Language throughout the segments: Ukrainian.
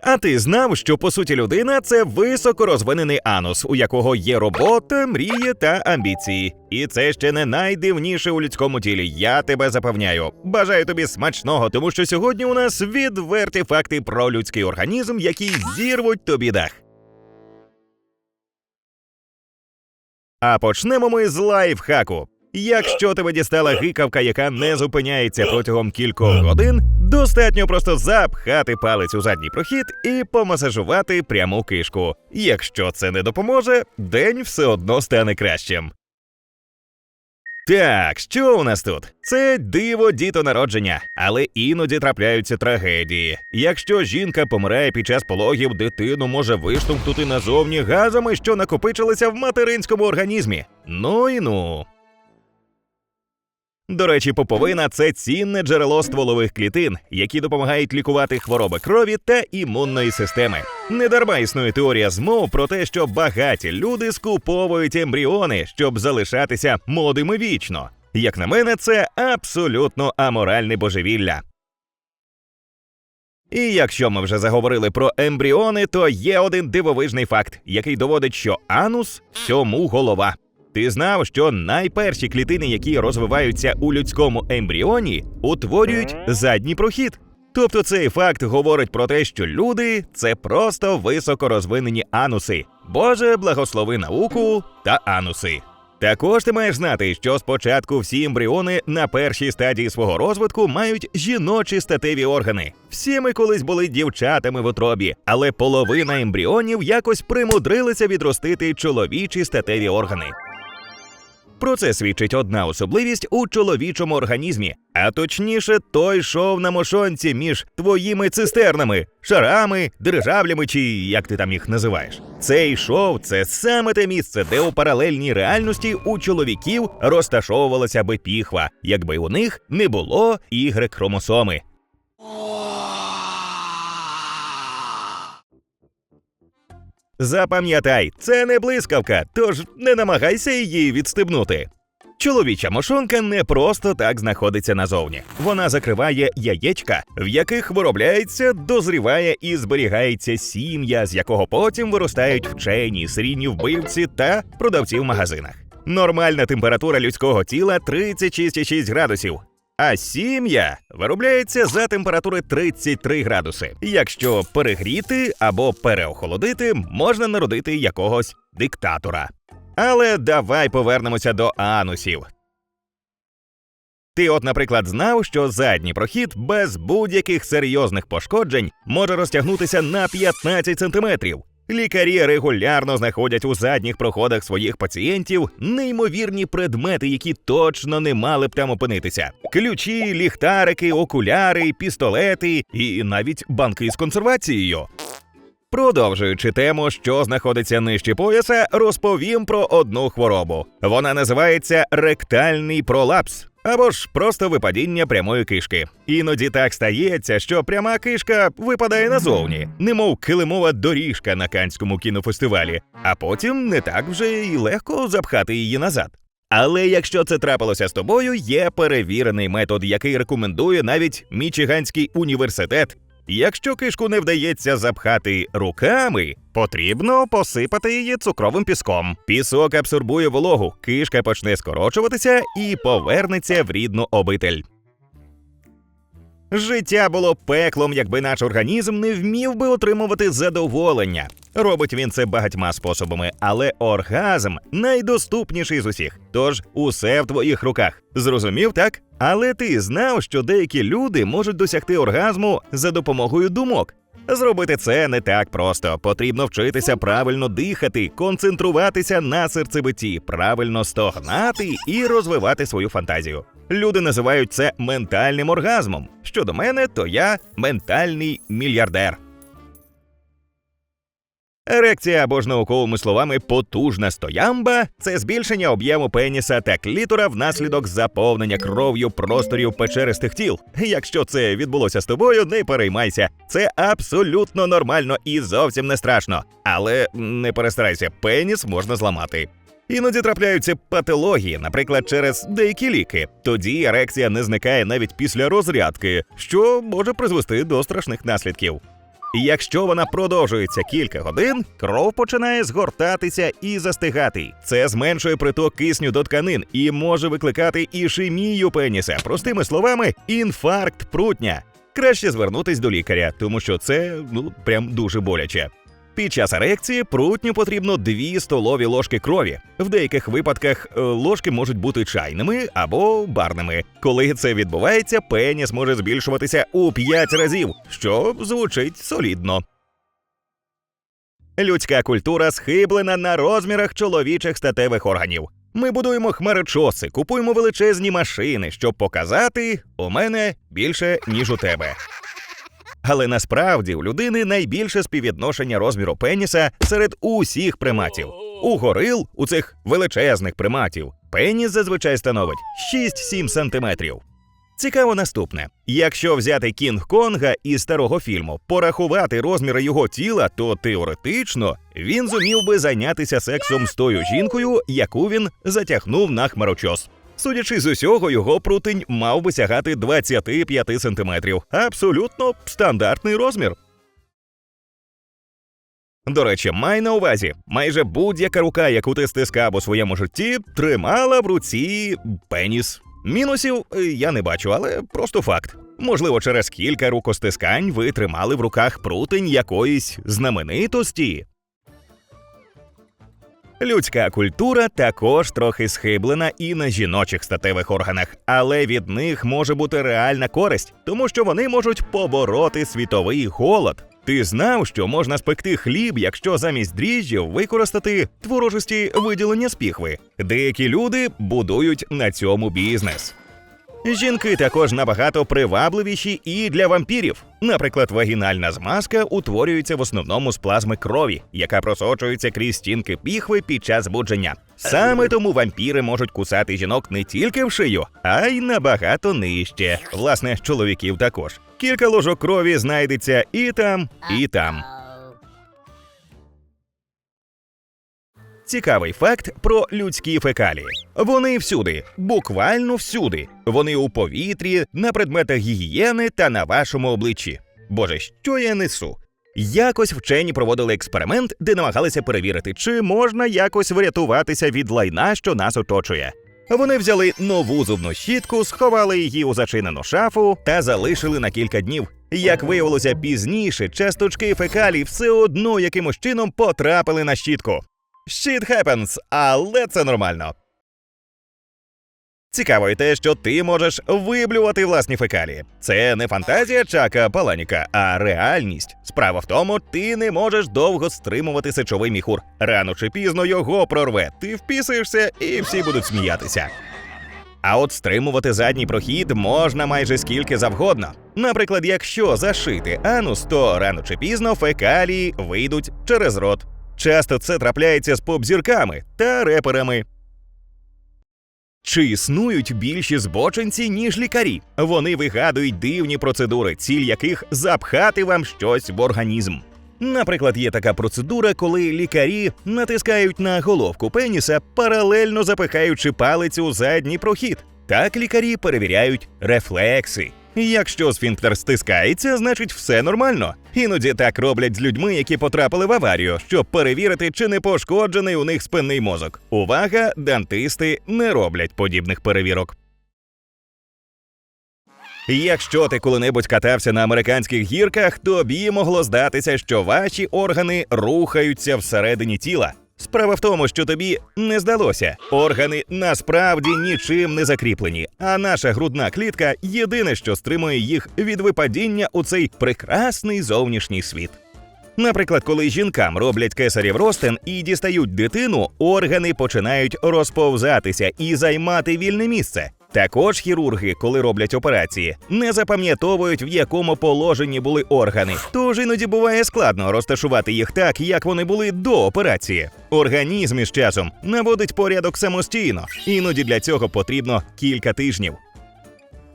А ти знав, що по суті людина це високорозвинений анус, у якого є робота, мрії та амбіції. І це ще не найдивніше у людському тілі. Я тебе запевняю. Бажаю тобі смачного, тому що сьогодні у нас відверті факти про людський організм, які зірвуть тобі дах. А почнемо ми з лайфхаку. Якщо тебе дістала гикавка, яка не зупиняється протягом кількох годин, достатньо просто запхати палець у задній прохід і помасажувати пряму кишку. Якщо це не допоможе, день все одно стане кращим. Так, що у нас тут? Це диво дітонародження, але іноді трапляються трагедії. Якщо жінка помирає під час пологів, дитину може виштовхнути назовні газами, що накопичилися в материнському організмі. Ну і ну. До речі, поповина це цінне джерело стволових клітин, які допомагають лікувати хвороби крові та імунної системи. Недарма існує теорія змов про те, що багаті люди скуповують ембріони, щоб залишатися молодими вічно. Як на мене, це абсолютно аморальне божевілля. І якщо ми вже заговорили про ембріони, то є один дивовижний факт, який доводить, що анус всьому голова. Ти знав, що найперші клітини, які розвиваються у людському ембріоні, утворюють задній прохід. Тобто цей факт говорить про те, що люди це просто високорозвинені ануси. Боже, благослови науку та ануси. Також ти маєш знати, що спочатку всі ембріони на першій стадії свого розвитку мають жіночі статеві органи. Всі ми колись були дівчатами в утробі, але половина ембріонів якось примудрилися відростити чоловічі статеві органи. Про це свідчить одна особливість у чоловічому організмі, а точніше, той шов на мошонці між твоїми цистернами, шарами, дирижаблями чи як ти там їх називаєш. Цей шов це саме те місце, де у паралельній реальності у чоловіків розташовувалася би піхва, якби у них не було ігри хромосоми. Запам'ятай, це не блискавка, тож не намагайся її відстебнути. Чоловіча мошонка не просто так знаходиться назовні. Вона закриває яєчка, в яких виробляється, дозріває і зберігається сім'я, з якого потім виростають вчені, серійні вбивці та продавці в магазинах. Нормальна температура людського тіла 36,6 градусів. А сім'я виробляється за температури 33 градуси. Якщо перегріти або переохолодити, можна народити якогось диктатора. Але давай повернемося до анусів. Ти, от, наприклад, знав, що задній прохід без будь-яких серйозних пошкоджень може розтягнутися на 15 сантиметрів. Лікарі регулярно знаходять у задніх проходах своїх пацієнтів неймовірні предмети, які точно не мали б там опинитися: ключі, ліхтарики, окуляри, пістолети і навіть банки з консервацією. Продовжуючи тему, що знаходиться нижче пояса, розповім про одну хворобу. Вона називається ректальний пролапс. Або ж просто випадіння прямої кишки. Іноді так стається, що пряма кишка випадає назовні, немов килимова доріжка на канському кінофестивалі, а потім не так вже й легко запхати її назад. Але якщо це трапилося з тобою, є перевірений метод, який рекомендує навіть Мічиганський університет. Якщо кишку не вдається запхати руками, потрібно посипати її цукровим піском. Пісок абсорбує вологу, кишка почне скорочуватися і повернеться в рідну обитель. Життя було пеклом, якби наш організм не вмів би отримувати задоволення. Робить він це багатьма способами, але оргазм найдоступніший з усіх. Тож усе в твоїх руках. Зрозумів так? Але ти знав, що деякі люди можуть досягти оргазму за допомогою думок. Зробити це не так просто. Потрібно вчитися правильно дихати, концентруватися на серцебитті, правильно стогнати і розвивати свою фантазію. Люди називають це ментальним оргазмом. Щодо мене, то я ментальний мільярдер. Ерекція або ж науковими словами потужна стоямба це збільшення об'єму пеніса та клітора внаслідок заповнення кров'ю просторів печеристих тіл. Якщо це відбулося з тобою, не переймайся. Це абсолютно нормально і зовсім не страшно. Але не перестарайся, пеніс можна зламати. Іноді трапляються патології, наприклад, через деякі ліки. Тоді ерекція не зникає навіть після розрядки, що може призвести до страшних наслідків. Якщо вона продовжується кілька годин, кров починає згортатися і застигати. Це зменшує приток кисню до тканин і може викликати ішемію пеніса. Простими словами, інфаркт прутня. Краще звернутись до лікаря, тому що це ну прям дуже боляче. Під час ерекції прутню потрібно 2 столові ложки крові. В деяких випадках е, ложки можуть бути чайними або барними. Коли це відбувається, пеніс може збільшуватися у 5 разів, що звучить солідно. Людська культура схиблена на розмірах чоловічих статевих органів. Ми будуємо хмарочоси, купуємо величезні машини, щоб показати у мене більше, ніж у тебе. Але насправді у людини найбільше співвідношення розміру пеніса серед усіх приматів. У горил, у цих величезних приматів, пеніс зазвичай становить 6-7 сантиметрів. Цікаво наступне: якщо взяти Кінг-Конга із старого фільму, порахувати розміри його тіла, то теоретично він зумів би зайнятися сексом з тою жінкою, яку він затягнув на хмарочос. Судячи з усього, його прутень мав би сягати 25 сантиметрів. Абсолютно стандартний розмір. До речі, май на увазі, майже будь-яка рука, яку ти стискав у своєму житті, тримала в руці пеніс. Мінусів е, я не бачу, але просто факт. Можливо, через кілька рукостискань ви тримали в руках прутень якоїсь знаменитості. Людська культура також трохи схиблена і на жіночих статевих органах, але від них може бути реальна користь, тому що вони можуть побороти світовий голод. Ти знав, що можна спекти хліб, якщо замість дріжджів використати творожисті виділення з піхви. Деякі люди будують на цьому бізнес. Жінки також набагато привабливіші і для вампірів. Наприклад, вагінальна змазка утворюється в основному з плазми крові, яка просочується крізь стінки піхви під час будження. Саме тому вампіри можуть кусати жінок не тільки в шию, а й набагато нижче. Власне, чоловіків також. Кілька ложок крові знайдеться і там, і там. Цікавий факт про людські фекалії. Вони всюди, буквально всюди. Вони у повітрі, на предметах гігієни та на вашому обличчі. Боже, що я несу? Якось вчені проводили експеримент, де намагалися перевірити, чи можна якось врятуватися від лайна, що нас оточує. Вони взяли нову зубну щітку, сховали її у зачинену шафу та залишили на кілька днів. Як виявилося пізніше, часточки фекалій все одно якимось чином потрапили на щітку. Shit happens, але це нормально. Цікаво й те, що ти можеш виблювати власні фекалії. Це не фантазія Чака Паланіка, а реальність. Справа в тому, ти не можеш довго стримувати сечовий міхур. Рано чи пізно його прорве. Ти впісуєшся і всі будуть сміятися. А от стримувати задній прохід можна майже скільки завгодно. Наприклад, якщо зашити анус, то рано чи пізно фекалії вийдуть через рот. Часто це трапляється з поп-зірками та реперами. Чи існують більші збочинці, ніж лікарі? Вони вигадують дивні процедури, ціль яких запхати вам щось в організм. Наприклад, є така процедура, коли лікарі натискають на головку пеніса, паралельно запихаючи палець у задній прохід. Так лікарі перевіряють рефлекси. Якщо сфінктер стискається, значить все нормально. Іноді так роблять з людьми, які потрапили в аварію, щоб перевірити, чи не пошкоджений у них спинний мозок. Увага, дантисти не роблять подібних перевірок. Якщо ти коли-небудь катався на американських гірках, тобі могло здатися, що ваші органи рухаються всередині тіла. Справа в тому, що тобі не здалося. Органи насправді нічим не закріплені, а наша грудна клітка єдине, що стримує їх від випадіння у цей прекрасний зовнішній світ. Наприклад, коли жінкам роблять кесарів ростин і дістають дитину, органи починають розповзатися і займати вільне місце. Також хірурги, коли роблять операції, не запам'ятовують, в якому положенні були органи. Тож іноді буває складно розташувати їх так, як вони були до операції. Організм із часом наводить порядок самостійно, іноді для цього потрібно кілька тижнів.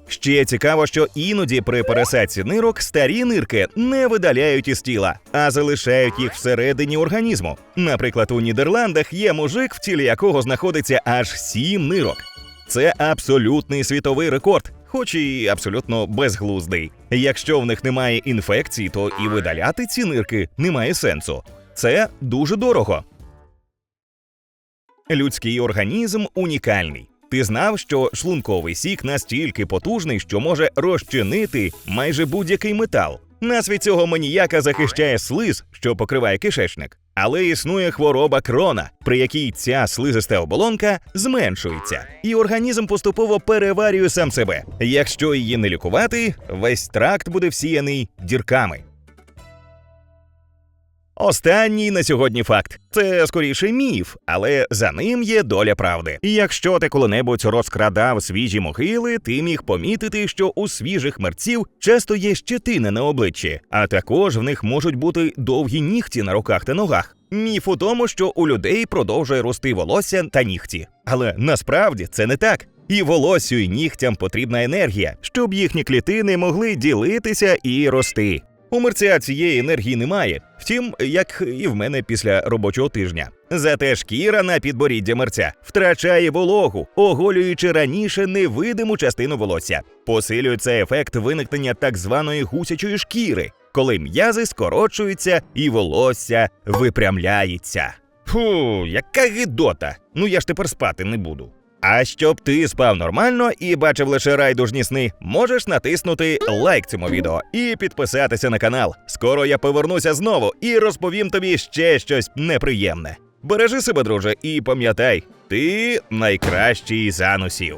Ще цікаво, що іноді при пересадці нирок старі нирки не видаляють із тіла, а залишають їх всередині організму. Наприклад, у Нідерландах є мужик, в тілі якого знаходиться аж сім нирок. Це абсолютний світовий рекорд. хоч і абсолютно безглуздий. Якщо в них немає інфекцій, то і видаляти ці нирки немає сенсу. Це дуже дорого. Людський організм унікальний. Ти знав, що шлунковий сік настільки потужний, що може розчинити майже будь-який метал. Нас від цього маніяка захищає слиз, що покриває кишечник. Але існує хвороба крона, при якій ця слизиста оболонка зменшується, і організм поступово переварює сам себе. Якщо її не лікувати, весь тракт буде всіяний дірками. Останній на сьогодні факт це скоріше міф, але за ним є доля правди. І якщо ти коли-небудь розкрадав свіжі могили, ти міг помітити, що у свіжих мерців часто є щетина на обличчі, а також в них можуть бути довгі нігті на руках та ногах. Міф у тому, що у людей продовжує рости волосся та нігті. Але насправді це не так. І волоссю і нігтям потрібна енергія, щоб їхні клітини могли ділитися і рости. У мерця цієї енергії немає, втім, як і в мене після робочого тижня. Зате шкіра на підборіддя мерця втрачає вологу, оголюючи раніше невидиму частину волосся. Посилює цей ефект виникнення так званої гусячої шкіри, коли м'язи скорочуються і волосся випрямляється. Фу, яка гидота! Ну я ж тепер спати не буду. А щоб ти спав нормально і бачив лише райдужні сни, можеш натиснути лайк цьому відео і підписатися на канал. Скоро я повернуся знову і розповім тобі ще щось неприємне. Бережи себе, друже, і пам'ятай, ти найкращий з анусів.